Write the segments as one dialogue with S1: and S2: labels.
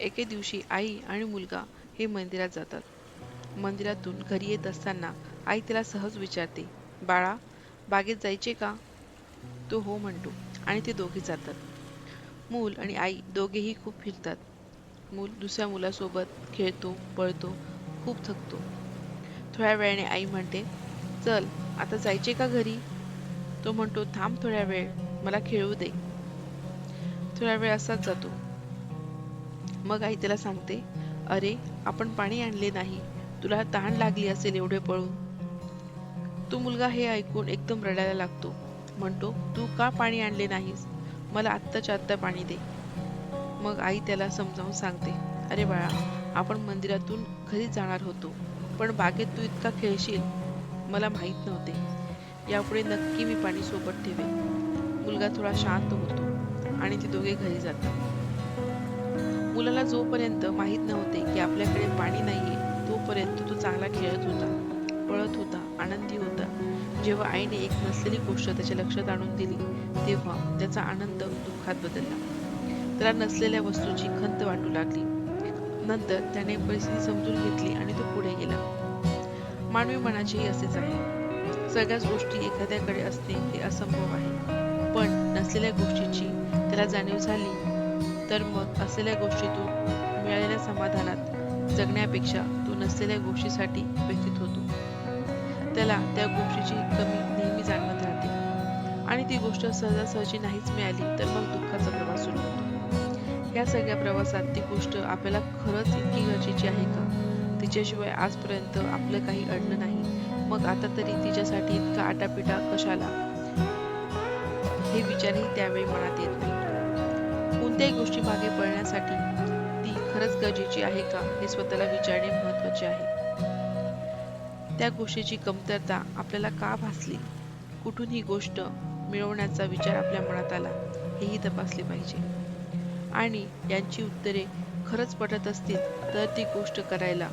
S1: एके दिवशी आई आणि मुलगा हे मंदिरात जातात. मंदिरातून घरी येत असताना आई त्याला सहज विचारते बाळा बागेत जायचे का? तो हो म्हणतो आणि ते दोघे जातात. मूल आणि आई दोघेही खूप फिरतात. मूल दुसऱ्या मुलासोबत खेळतो पळतो खूप थकतो. थोड्या वेळाने आई म्हणते चल आता जायचे का घरी? तो म्हणतो थांब थोड्या वेळ मला खेळू दे. थोड्या वेळ असाच जातो. मग आई त्याला सांगते अरे आपण पाणी आणले नाही. तुला तहान लागली असेल एवढे पळून. तो मुलगा हे ऐकून एकदम रडायला लागतो. म्हणतो तू का पाणी आणले नाहीस? मला आत्ताच्या आत्ता पाणी दे. मग आई त्याला समजावून सांगते अरे बाळा आपण मंदिरातून घरी जाणार होतो पण बागेत तू इतका खेळशील. मला माहीत नव्हते. यापुढे नक्की मी पाणी सोबत ठेवेन. मुलगा थोडा शांत होतो आणि ते दोघे घरी जातात. मुलाला जोपर्यंत माहीत नव्हते की आपल्याकडे पाणी नाहीये तोपर्यंत तो चांगला खेळत होता पळत होता आनंदी होता. जेव्हा आईने एक नसलेली गोष्ट त्याच्या लक्षात आणून दिली तेव्हा त्याचा आनंद दुःखात बदलला. त्याला नसलेल्या वस्तूची खंत वाटू लागली. नंतर त्याने परिस्थिती समजून घेतली आणि तो पुढे गेला. मानवी मनाचेही असेच आहे. सगळ्याच गोष्टी एखाद्याकडे असणे हे असंभव आहे. पण नसलेल्या गोष्टीची त्याला जाणीव झाली तर मग असलेल्या गोष्टीतून मिळालेल्या समाधानात जगण्यापेक्षा तो नसलेल्या गोष्टीसाठी व्यथित होतो. त्याला त्या गोष्टीची कमी नेहमी जाणवत राहते. आणि ती गोष्ट सहजासहजी नाहीच मिळाली तर मग दुःखाचा प्रवास सुरू होतो. या सगळ्या प्रवासात ती गोष्ट आपल्याला खरंच इतकी गरजेची आहे का? तिच्याशिवाय आजपर्यंत आपलं काही अडलं नाही. मग आता तरी तिच्यासाठी इतका आटापिटा कशाला? हे विचारही त्यावेळी मनात येत नाही. कोणत्याही गोष्टी मागे पळण्यासाठी ती खरंच गरजेची आहे का हे स्वतःला विचारणे महत्त्वाचे आहे. त्या गोष्टीची कमतरता आपल्याला का भासली? कुठून ही गोष्ट मिळवण्याचा विचार आपल्या मनात आला हेही तपासले पाहिजे. आणि यांची उत्तरे खरंच पटत असतील तर ती गोष्ट करायला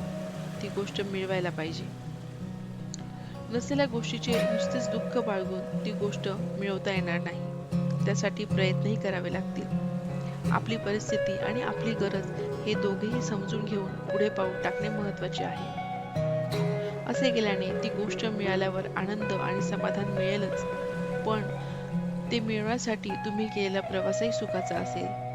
S1: ती गोष्ट मिळवायला पाहिजे. नसलेल्या गोष्टीचे नुसतेच दुःख बाळगून ती गोष्ट मिळवता येणार नाही. त्यासाठी प्रयत्नही करावे लागतील. आपली परिस्थिती आणि आपली गरज हे दोघेही समजून घेऊन पुढे पाऊल टाकणे महत्त्वाचे आहे. असे केल्याने ती गोष्ट मिळाल्यावर आनंद आणि समाधान मिळेलच. पण ते मिळवण्यासाठी तुम्ही केलेला प्रवासही सुखाचा असेल.